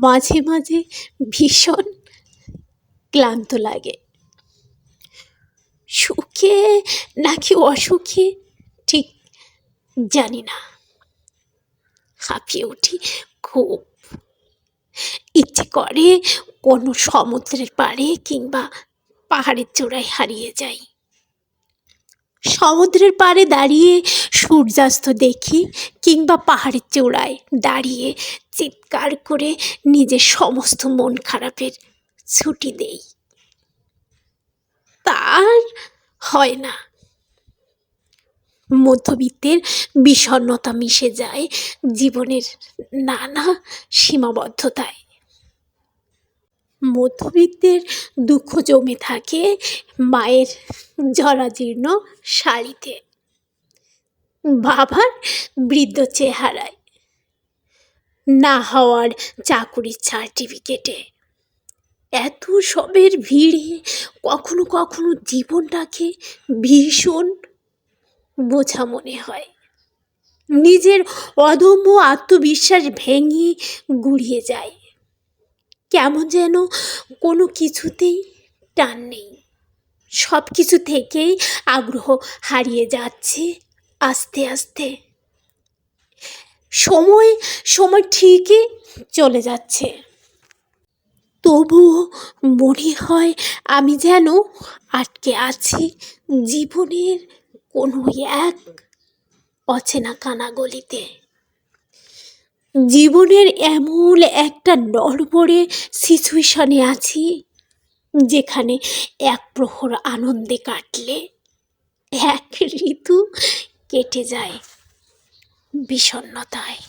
মাঝে মাঝে ভীষণ ক্লান্ত লাগে। সুখে নাকি অসুখে ঠিক জানি না। হাঁপিয়ে উঠি খুব। ইচ্ছে করে কোনো সমুদ্রের পাড়ে কিংবা পাহাড়ের চূড়ায় হারিয়ে যাই। সমুদ্রের পাড়ে দাঁড়িয়ে সূর্যাস্ত দেখি কিংবা পাহাড়ের চূড়ায় দাঁড়িয়ে চিৎকার করে নিজের সমস্ত মন খারাপের ছুটি দেই। তার হয় না। মধ্যবিত্তের বিষণ্ণতা মিশে যায় জীবনের নানা সীমাবদ্ধতায়। মধ্যবিত্তের দুঃখ জমে থাকে মায়ের জরাজীর্ণ শাড়িতে। বাবার বৃদ্ধ চেহারায় না হওয়ার চাকুরির সার্টিফিকেটে। এত সবের ভিড়ে কখনো কখনো জীবনটাকে ভীষণ বোঝা মনে হয়। নিজের অদম্য আত্মবিশ্বাস ভেঙে গুড়িয়ে যায়। কেমন যেন কোনো কিছুতেই টান নেই। সব কিছু থেকেই আগ্রহ হারিয়ে যাচ্ছে আস্তে আস্তে। সময় সময় ঠিকই চলে যাচ্ছে। তবুও মনে হয় আমি যেন আটকে আছি জীবনের কোনো এক অচেনা কানা গলিতে জীবনের এমন একটা নড়বড়ে সিচুয়েশনে আছি, যেখানে এক প্রহর আনন্দে কাটলে এক ঋতু কেটে যায় বিষণ্ণতায়।